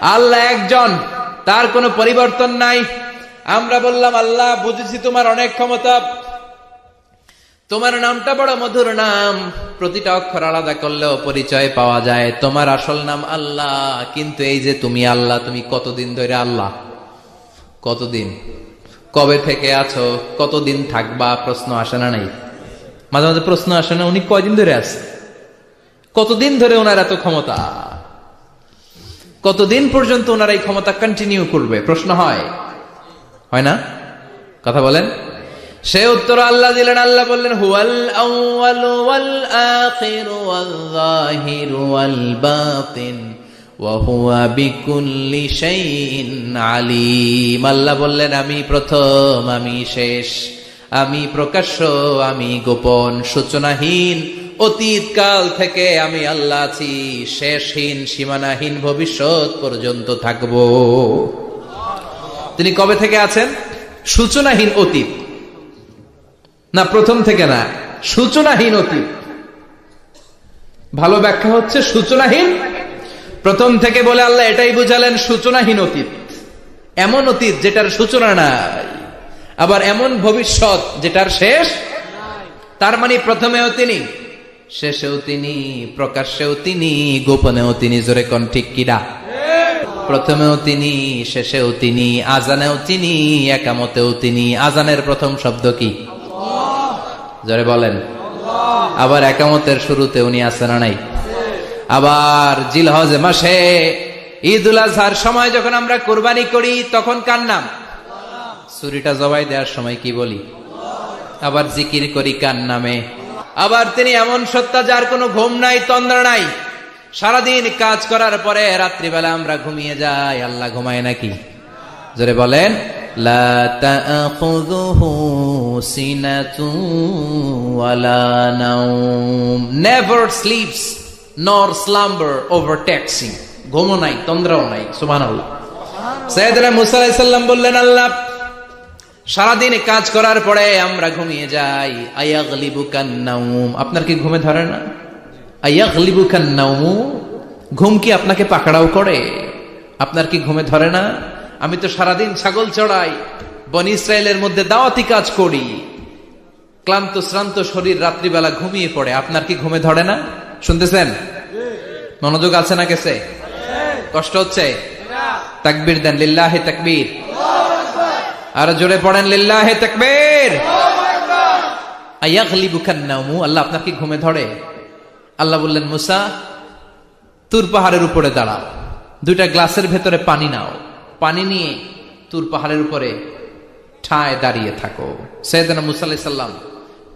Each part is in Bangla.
আল্লাহ একজন, তার কোনো পরিবর্তন নাই। আমরা বললাম, আল্লাহ, বুঝেছি তোমার অনেক ক্ষমতা। তোমার নামটা বড় মধুর নাম। প্রতিটা অক্ষর আলাদা করলেও পরিচয় পাওয়া যায়। তোমার আসল নাম আল্লাহ, কিন্তু এই যে তুমি আল্লাহ, তুমি কতদিন ধরে আল্লাহ? কতদিন? কবে থেকে আছো? কতদিন থাকবা? প্রশ্ন আসে না নাই? মাঝে মাঝে প্রশ্ন আসে না, উনি কয়দিন ধরে আছে? কতদিন ধরে ওনার এত ক্ষমতা? কতদিন পর্যন্ত ওনার এই ক্ষমতা কন্টিনিউ করবে? প্রশ্ন হয়। হয় না? কথা বলেন। সে উত্তর আল্লাহ দিলেন, আল্লাহ বললেন ওয়াল হুয়া আল্লাহ বললেন, আমি প্রথম, আমি শেষ, আমি প্রকাশ্য, আমি গোপন, সূচনাহীন অতীত কাল থেকে আমি আল্লাহ আছি। শেষহীন সীমানাহীন ভবিষ্যৎ পর্যন্ত থাকব। তিনি কবে থেকে আছেন? সূচনাহীন অতীত। না, প্রথম থেকে না, সূচনাহীন অতীত। ভালো ব্যাখ্যা হচ্ছে সূচনাহীন। প্রথম থেকে বলে আল্লাহ এটাই বুঝালেন সূচনাহীন অতীত। এমন অতীত যেটার সূচনা নাই। আবার এমন ভবিষ্যৎ যেটার শেষ তার মানে প্রথমেও তিনি শেষেও তিনি, প্রকাশ্যেও তিনি, গোপনেও তিনি, জোরে কন ঠিক কিরা প্রথমেও তিনি, শেষেও তিনি, আজানেও তিনি, একামতেও তিনি। আজানের প্রথম শব্দ কি? জোরে বলেন। আবার একামতের শুরুতে উনি আছেন না নাই? আবার জিলহজ মাসে ঈদ উল আজহার সময় যখন আমরা কোরবানি করি, তখন কার নাম? ছুরিটা জবাই দেওয়ার সময় কি বলি? আবার জিকির করি কার নামে? আবার তিনি এমন সত্তা যার কোনো ঘুম নাই তন্দ্রা নাই। সারাদিন কাজ করার পরে রাত্রিবেলা আমরা ঘুমিয়ে যাই। আল্লাহ ঘুমায় নাকি? জোরে বলেন never sleeps nor slumber him ঘুমও নাই তন্দ্রাও নাই সুবহানাল্লাহ। সাইয়েদনা মুসা আলাইহিস সালাম বললেন আল্লাহ সারাদিন কাজ করার পরে আমরা ঘুমিয়ে যাই। আয়াগলিবু কান্নাউম আপনার কি ঘুমে ধরে না? আয়াগলিবু কান্নাউম ঘুম কি আপনাকে পাকড়াও করে? আপনার কি ঘুমে ধরে না? আমি তো সারাদিন ছাগল চড়াই, বন ইসরায়েলের মধ্যে দাওয়াতি কাজ করি। ক্লান্ত, শ্রান্ত শরীর রাত্রিবেলা ঘুমিয়ে পড়ে। আপনার কি ঘুমে ধরে না? শুনতেছেন? মনোযোগ আছে না গেছে? কষ্ট হচ্ছে? তাকবীর দেন, লিল্লাহে তাকবীর। আর জোরে পড়েন, লিল্লাহে তাকবীর। আয়াগলিবু কান্নাউমু আল্লাহ আপনার কি ঘুমে ধরে। আল্লাহ বললেন, মুসা, তুর পাহাড়ের উপরে দাঁড়াও দুইটা গ্লাসের ভেতরে পানি নাও। পানি নিয়ে তুর পাহাড়ের উপরে ঠায় দাঁড়িয়ে থাকো। সৈয়দনা মুসা আলাইহিস সাল্লাম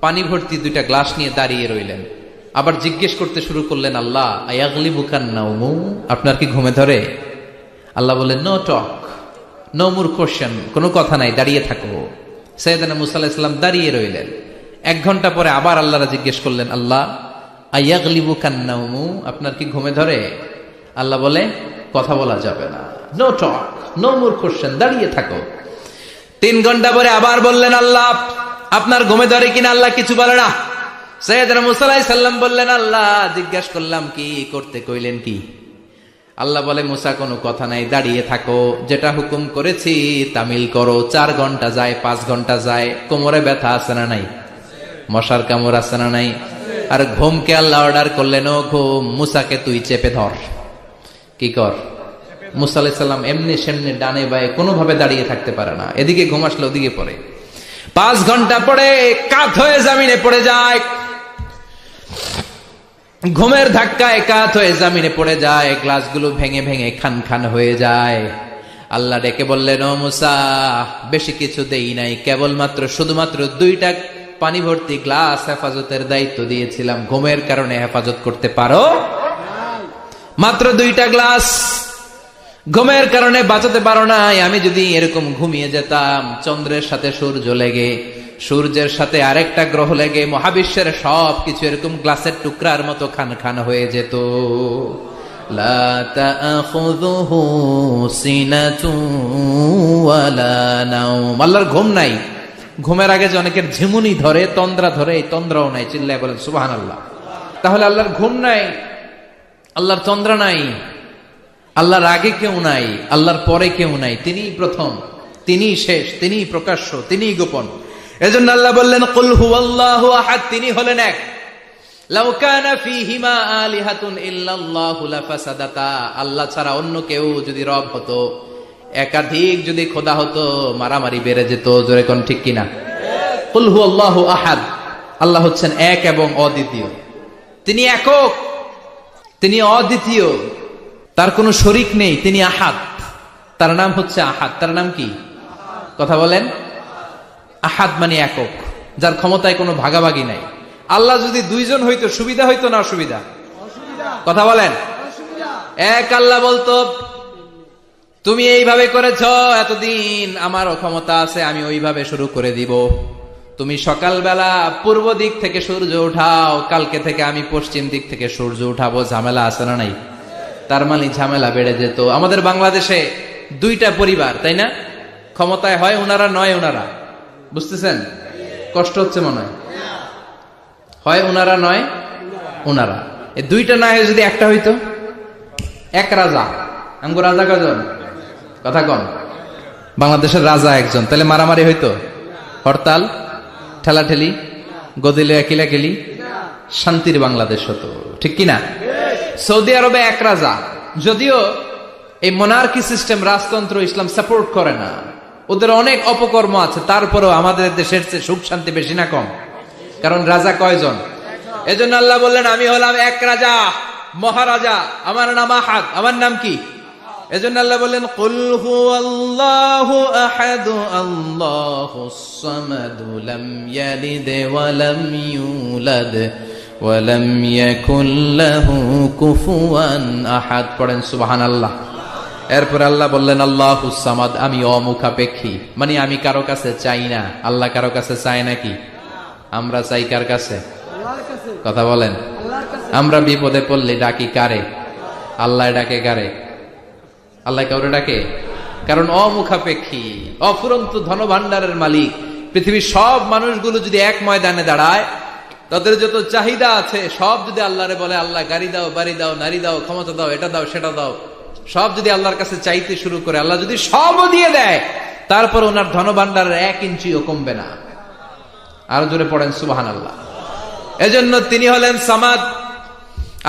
পানি ভর্তি দুইটা গ্লাস নিয়ে দাঁড়িয়ে রইলেন। আবার জিজ্ঞেস করতে শুরু করলেন, আল্লাহ আয়াগলিবু কান্নাউমু আপনার কি ঘুমে ধরে? আল্লাহ বললেন, no, talk. No more question কোনো কথা নাই, দাঁড়িয়ে থাকো। সৈয়দানা মুসা আলাহিসাল্লাম দাঁড়িয়ে রইলেন। এক ঘণ্টা পরে আবার আল্লাহরা জিজ্ঞেস করলেন, আল্লাহ আয়াগলিবু কান্নাউমু আপনার কি ঘুমে ধরে? আল্লাহ বলে, কথা বলা যাবে না। No talk no more question দাঁড়িয়ে থাকো। তিন ঘণ্টা পরে আবার বললেন, আল্লাহ, আপনার ঘুমে ধরে কিনা আল্লাহ কিছু বলে না? সৈয়দনা মুসা আলাইহিস সাল্লাম বললেন, আল্লাহ, জিজ্ঞাসা করলাম, কি করতে কইলেন কি? আল্লাহ বলে, মুসা, কোনো কথা নাই, দাঁড়িয়ে থাকো। যেটা হুকুম করেছি, তামিল করো। চার ঘণ্টা যায়, পাঁচ ঘণ্টা যায়। কোমরে ব্যথা আছে না নাই? মশার কামড় আছে না নাই? আর ঘুমকে আল্লাহ অর্ডার করলেন, ও ঘুম, মুসাকে তুই চেপে ধর। কি কর? মুসা আলাইসাল্লাম এমনি সেমনি ডানে বায়ে কোনোভাবে দাঁড়িয়ে থাকতে পারে না। এদিকে ঘুম আসলে ওদিকে পড়ে। পাঁচ ঘণ্টা পরে কাত হয়ে জামিনে পড়ে যায়। ঘুমের ধাক্কায় কাত হয়ে জামিনে পড়ে যায়, গ্লাসগুলো ভেঙে ভেঙে খান খান হয়ে যায়। আল্লাহ ডেকে বললেন, ও মুসা, বেশি কিছু দেই নাই, কেবলমাত্র শুধুমাত্র দুইটা পানি ভর্তি গ্লাস হেফাজতের দায়িত্ব দিয়েছিলাম। ঘুমের কারণে হেফাজত করতে পারো? মাত্র দুইটা গ্লাস। ঘুমের কারণে বাঁচাতে পারো নাই, আমি যদি এরকম ঘুমিয়ে যেতাম, চন্দ্রের সাথে সূর্য লেগে সূর্যের সাথে আরেকটা গ্রহ লেগে মহাবিশ্বের সব কিছু এরকম গ্লাসের টুকরার মতো খান খান হয়ে যেত। আল্লাহর ঘুম নাই। ঘুমের আগে যে অনেকের ঝিমুনি ধরে, তন্দ্রা ধরে, এই তন্দ্রাও নাই, চিল্লায় বলেন, সুবহানাল্লাহ। তাহলে আল্লাহর ঘুম নাই, আল্লাহর তন্দ্রা নাই, আল্লাহর আগে কেউ নাই, আল্লাহর পরে কেউ নাই, তিনিই প্রথম, তিনিই শেষ, তিনিই প্রকাশ্য, তিনিই গোপন। এজন্য আল্লাহ বললেন, কুল হুয়াল্লাহু আহাদ তিনি হলেন এক। লাউ কানা ফীহিমা আলিহাতুন ইল্লাল্লাহু লাফাসাদাতা আল্লাহ ছাড়া অন্য কেউ যদি রব হতো, একাধিক যদি খোদা হতো, মারামারি বেড়ে যেত, জোরে কোন ঠিক কিনা? কুল হুয়াল্লাহু আহাদ। আল্লাহ হচ্ছেন এক এবং অদ্বিতীয়। তিনি একক, তিনি অদ্বিতীয়। তার কোনো শরিক নেই, তিনি আহাদ। তার নাম হচ্ছে আহাদ। তার নাম কি? কথা বলেন। আহাদ মানে একক যার ক্ষমতায় কোনো ভাগাভাগি নাই। আল্লাহ যদি দুইজন হইতো সুবিধা হইতো না অসুবিধা? কথা বলেন? এক আল্লাহ বলতো তুমি এইভাবে করেছ এতদিন আমারও ক্ষমতা আছে আমি ওইভাবে শুরু করে দিব। তুমি সকালবেলা পূর্ব দিক থেকে সূর্য উঠাও কালকে থেকে আমি পশ্চিম দিক থেকে সূর্য উঠাবো। ঝামেলা আছে না নাই? তার মানে ঝামেলা বেড়ে যেত। আমাদের বাংলাদেশে দুইটা পরিবার তাই না? ক্ষমতায় হয় ওনারা নয় ওনারা বুঝতেছেন? কষ্ট হচ্ছে মনে হয়। হয় ওনারা নয় ওনারা দুইটা না হয়ে যদি একটা হইতো? এক রাজা। আমগো রাজা কজন কথা কন। বাংলাদেশের রাজা একজন। তাহলে মারামারি হইতো? হরতাল? ঠেলাঠেলি? গদিলে কিলাকিলি শান্তির বাংলাদেশ হতো। ঠিক কিনা সৌদি আরবে এক রাজা। যদিও এই মোনার্কি সিস্টেম রাজতন্ত্র, ইসলাম সাপোর্ট করে না। ওদের অনেক অপকর্ম আছে, তারপরেও আমাদের দেশের চেয়ে সুখ শান্তি বেশি না কম? কারণ রাজা কয়জন? এজন্য আল্লাহ বললেন, আমি হলাম এক রাজা, মহারাজা, আমার নাম আহাদ, আমার নাম কি? এজন্য আল্লাহ বললেন, কুল হুয়াল্লাহু আহাদ আল্লাহুস সামাদ, লাম ইয়ালিদ ওয়া লাম ইউলাদ, ওয়া লাম ইয়াকুল লাহু কুফুয়ান আহাদ। পড়েন সুবহানাল্লাহ। এরপর আল্লাহ বললেন, আল্লাহ সামাদ, আমি অমুখাপেক্ষী। মানে আমি কারও কাছে চাই না। আল্লাহ কারও কাছে চাই নাকি? আমরা চাই কার কাছে? কথা বলেন। আমরা বিপদে পড়লে ডাকি কারে? আল্লাহ ডাকে কারে? আল্লাহ কাউরে ডাকে? কারণ অমুখাপেক্ষী, অফুরন্ত ধনভাণ্ডারের মালিক। পৃথিবীর সব মানুষগুলো যদি এক ময়দানে দাঁড়ায়, তাদের যত চাহিদা আছে, সব যদি আল্লাহরে বলে, আল্লাহ, গাড়ি দাও, বাড়ি দাও, নারী দাও, ক্ষমতা দাও, এটা দাও, সেটা দাও। সব যদি আল্লাহর কাছে চাইতে শুরু করে, আল্লাহ যদি সব দিয়ে দেয়, তারপর ওনার ধনভাণ্ডারের এক ইঞ্চিও কমবে না। আরও জোরে পড়েন সুবাহান আল্লাহ এজন্য তিনি হলেন সামাদ।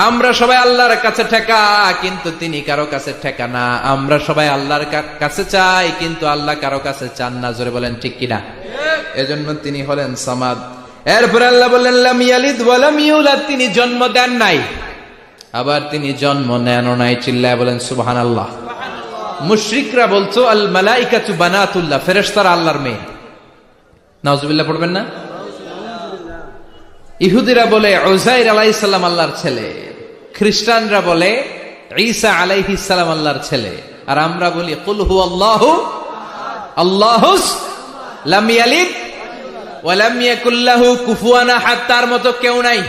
আমরা সবাই আল্লাহর কাছে ঠেকা, কিন্তু তিনি কারও কাছে ঠেকা না। আমরা সবাই আল্লাহর কাছে চাই, কিন্তু আল্লাহ কারও কাছে চান না। জোরে বলেন, ঠিক কিনা? এজন্য তিনি হলেন সামাদ। এরপরে আল্লাহ বললেন তিনি জন্ম দেন নাই। আবার তিনি জন্ম নেন নাই, চিল্লায় বলেন, সুবহানাল্লাহ। মুশরিকরা বলছো আল মালাইকাতু বানাতুল্লাহ, ফেরেশতারা আল্লাহর মেয়ে। নাউজুবিল্লাহ, পড়বেন না? ইহুদিরা বলে ওজাইর আলাইসাল্লাম আল্লাহর ছেলে। খ্রিস্টানরা বলে, ঈসা আলাইহিসাল্লাম আল্লাহর ছেলে। আর আমরা বলি, কুল হু আল্লাহ, আল্লাহুস লাম ইয়ালিদ, ওয়া লাম ইয়াকুল লাহু কুফুয়ান আহাদ, তার মতো কেউ নাই।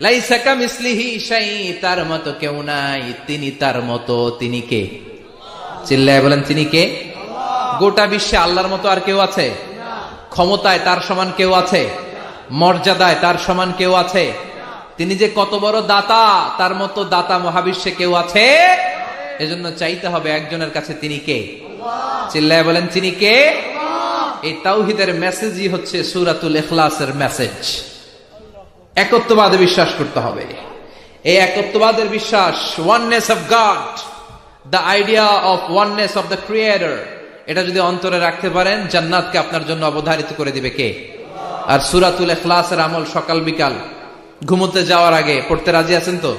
লাইসা কামিসলিহি শাই, তার মতো কেউ নাই। তিনি তার মতো, তিনি কে? চিল্লায় বলেন, তিনি কে? গোটা বিশ্বে আল্লাহর মতো আর কেউ আছে? ক্ষমতায় তার সমান কেউ আছে? মর্যাদায় তার সমান কেউ আছে? তিনি যে কত বড় দাতা, তার মতো দাতা মহাবিশ্বে কেউ আছে? এজন্য চাইতে হবে একজনের কাছে তিনি কে? চিল্লায় বলেন, তিনি কে? এই তাওহিদের মেসেজই হচ্ছে সুরাতুল এখলাসের মেসেজ একত্ববাদে বিশ্বাস করতে হবে। এই একত্ববাদের বিশ্বাস oneness of God the idea of oneness of the creator এটা যদি অন্তরে রাখতে পারেন, জান্নাতকে আপনার জন্য অবধারিত করে দিবে কে? আর সুরাতুল এখলাসের আমল সকাল বিকাল, ঘুমোতে যাওয়ার আগে, পড়তে রাজি আছেন তো?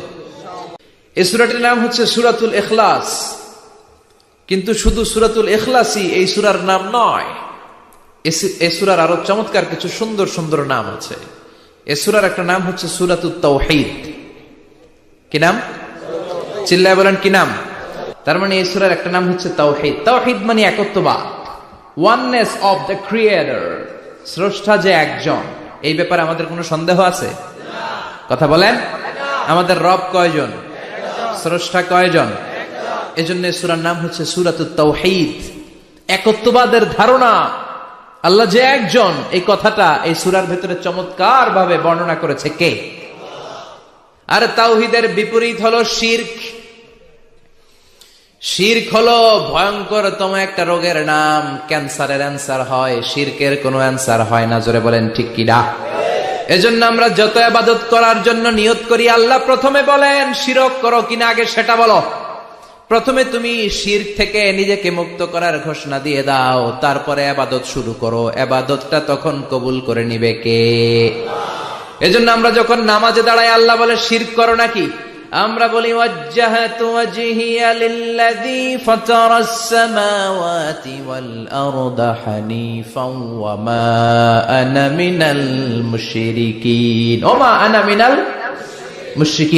এই সুরাটির নাম হচ্ছে সুরাতুল এখলাস কিন্তু শুধু সুরাতুল এখলাসই এই সুরার নাম নয় এই সুরার আরও চমৎকার কিছু সুন্দর সুন্দর নাম আছে। এ সুরার একটা নাম হচ্ছে সুরাতুল তৌহিদ কি নাম? চিল্লায় বলেন, কি নাম? তার মানে এই সুরার একটা নাম হচ্ছে তাওহিদ। তাওহিদ মানে একত্ববাদ। ওয়াননেস অফ দ্য ক্রিয়েটর, স্রষ্টা যে একজন। এই ব্যাপারে আমাদের কোনো সন্দেহ আছে? কথা বলেন। আমাদের রব কয়জন? স্রষ্টা কয়জন? এজন্য সুরার নাম হচ্ছে সুরাতুত তাওহিদ। একত্ববাদের ধারণা। আল্লাহ যে একজন এই কথাটা এই সুরার ভেতরে চমৎকার ভাবে বর্ণনা করেছে কে? আর তাওহিদের বিপরীত হলো শির্ক। শির্ক হলো ভয়ঙ্করতম একটা রোগের নাম, ক্যান্সারের অ্যান্সার হয়, শিরকের কোনো অ্যান্সার হয় না, জোরে বলেন ঠিক কিনা এজন্য আমরা যত আবাদত করার জন্য নিয়ত করি, আল্লাহ প্রথমে বলেন, শিরক করো কিনা আগে সেটা বলো। প্রথমে তুমি শির থেকে নিজেকে মুক্ত করার ঘোষণা দিয়ে দাও, তারপরে আবাদত শুরু করো। আবাদতটা তখন কবুল করে নিবে কে? এজন্য আমরা যখন নামাজে দাঁড়াই, আল্লাহ বলে, শির করো নাকি? আমরা বলি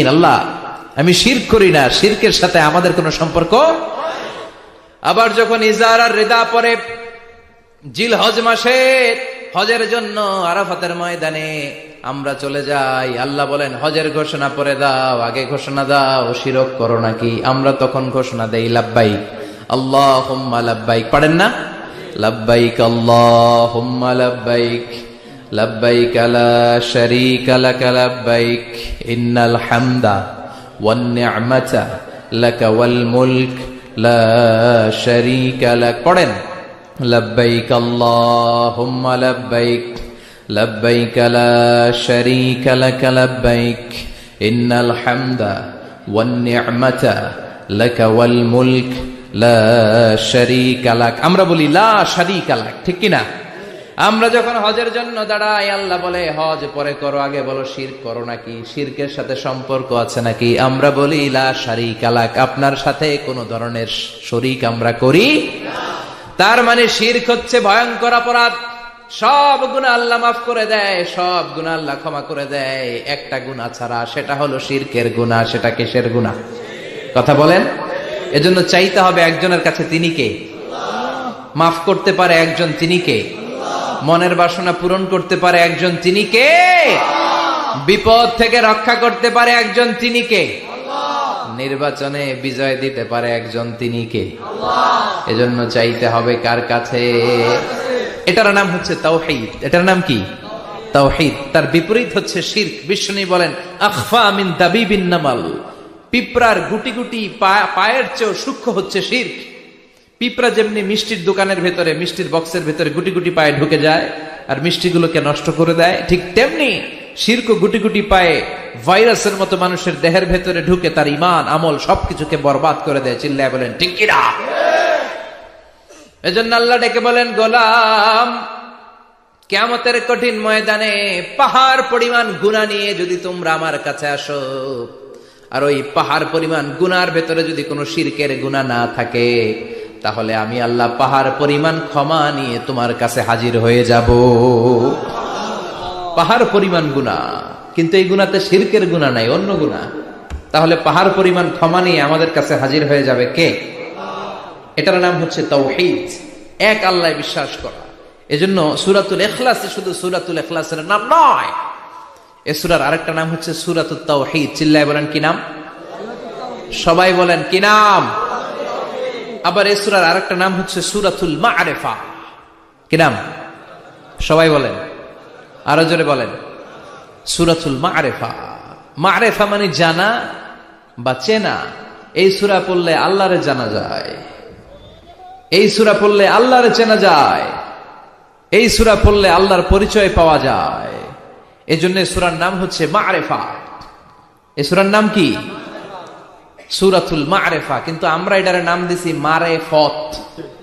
আল্লাহ। আমি শিরক করি না, শিরকের সাথে আমাদের কোনো সম্পর্ক আবার যখন ইজার আর রেদা পরে জিল হজ মাসে, হজের জন্য আরাফাতের ময়দানে আমরা চলে যাই। আল্লাহ বলেন, হজের ঘোষণা পরে দাও, আগে ঘোষণা দাও, শিরক করো নাকি? আমরা তখন ঘোষণা দেই, লাব্বাইক। আল্লাহ হুম্মা লাব্বাইক। পারেন না? লাব্বাইক আল্লাহ হুম্মা লাব্বাইক। লাব্বাইক আলা শরীক লাক লাব্বাইক। ইন্নাল হামদা লা পড়েন লা আমরা বলি লা ঠিক কিনা? আমরা যখন হজের জন্য দাঁড়াই, আল্লাহ বলে, হজ পরে করো, আগে বলো শির করো নাকি? শিরকের সাথে সম্পর্ক আছে নাকি? আমরা বলি, লা শারিকা লাক। আপনার সাথে কোনো ধরনের শরিক আমরা করি তার মানে শির্ক হচ্ছে ভয়ঙ্কর অপরাধ। সব গুণা আল্লাহ মাফ করে দেয়, সব গুণা আল্লাহ ক্ষমা করে দেয়। একটা গুণা ছাড়া, সেটা হলো শিরকের গুণা, সেটা কিসের গুণা? কথা বলেন? এজন্য চাইতে হবে একজনের কাছে তিনি কে? মাফ করতে পারে একজন তিনি কে? মনের বাসনা পূরণ করতে পারে একজন তিনি কে? বিপদ থেকে রক্ষা করতে পারে একজন তিনি কে? নির্বাচনে বিজয় দিতে পারে একজন তিনি কে? এজন্য চাইতে হবে কার কাছে? এটার নাম হচ্ছে তাওহিদ। এটার নাম কি? তাওহিদ। তার বিপরীত হচ্ছে শির্ক। বিষ্ণু বলেন, আখফা মিন দাবিবিন নামাল। পিঁপড়ার গুটি গুটি পায়ের চেয়েও সূক্ষ্ম হচ্ছে শির্ক। পিঁপড়া যেমনি মিষ্টির দোকানের ভেতরে, মিষ্টির বক্সের ভেতরে গুটি গুটি পায়ে ঢুকে যায় আর মিষ্টিগুলোকে নষ্ট করে দেয়, ঠিক তেমনি শির্ক গুটি গুটি পায়ে ভাইরাসের মতো মানুষের দেহের ভেতরে ঢুকে তার ইমান আমল সবকিছুকে বরবাদ করে দেয়, চিল্লায় বলেন, ঠিক এজন্য আল্লাহ ডেকে বলেন, গোলাম কেমতের কঠিন ময়দানে পাহাড় পরিমাণ গুণা নিয়ে যদি তোমরা আমার কাছে আসো, আর ওই পাহাড় পরিমাণ গুনার ভেতরে যদি কোনো শিরকের গুণা না থাকে তাহলে আমি আল্লাহ পাহাড় পরিমাণ ক্ষমা নিয়ে তোমার কাছে হাজির হয়ে যাব। পাহাড় পরিমাণ গুণা, কিন্তু এই গুণাতে শিরকের গুণা নাই, অন্য গুণা। তাহলে পাহাড় পরিমাণ ক্ষমা নিয়ে আমাদের কাছে হাজির হয়ে যাবে কে? এটার নাম হচ্ছে তৌহিদ এক আল্লাহ বিশ্বাস করা। এজন্য সুরাতুল এখলাস শুধু সুরাতুল এখলাসের নাম নয়, এ সুরার আরেকটা নাম হচ্ছে সুরাতুল তাওহিদ। চিল্লায় বলেন কি নাম? সবাই বলেন কি নাম? আবার এ সুরার আরেকটা নাম হচ্ছে সুরাতুল মা আরেফা কি নাম? সবাই বলেন। আরও জোরে বলেন। সুরাতুল মা আরেফা মা আরেফা মানে জানা বা চেনা। এই সুরা পড়লে আল্লাহরে জানা যায়। এই সুরা পড়লে আল্লাহরে চেনা যায়। এই সুরা পড়লে আল্লাহর পরিচয় পাওয়া যায়। এই জন্য সুরার নাম হচ্ছে মা আরেফা এই সুরার নাম কি? সুরাতুল মারেফা, কিন্তু আমরা এটার নাম দিছি মারে ফত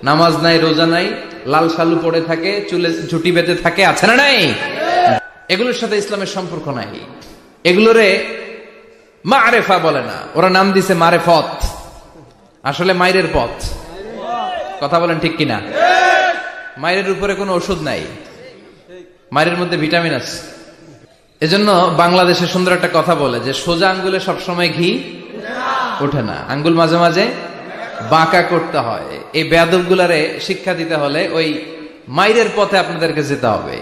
নামাজ নাই, রোজা নাই, লাল সালু পড়ে থাকে, চুলে ঝুটি বেঁধে থাকে, আছে না নাই? এগুলোর সাথে ইসলামের সম্পর্ক নাই। এগুলোরে মারেফা বলে না, ওরা নাম দিছে মারে ফত আসলে মাইরের পথ। কথা বলেন ঠিক কিনা? মায়ের উপরে কোনো ওষুধ নাই। মায়ের মধ্যে ভিটামিন আছে। এজন্য বাংলাদেশে সুন্দর একটা কথা বলে যে, সোজা আঙ্গুলে সবসময় ঘি ওঠে না। আঙ্গুল মাঝে মাঝে বাঁকা করতে হয়। এই বেদবগুলারে শিক্ষা দিতে হলে ওই মাইরের পথে আপনাদেরকে যেতে হবে।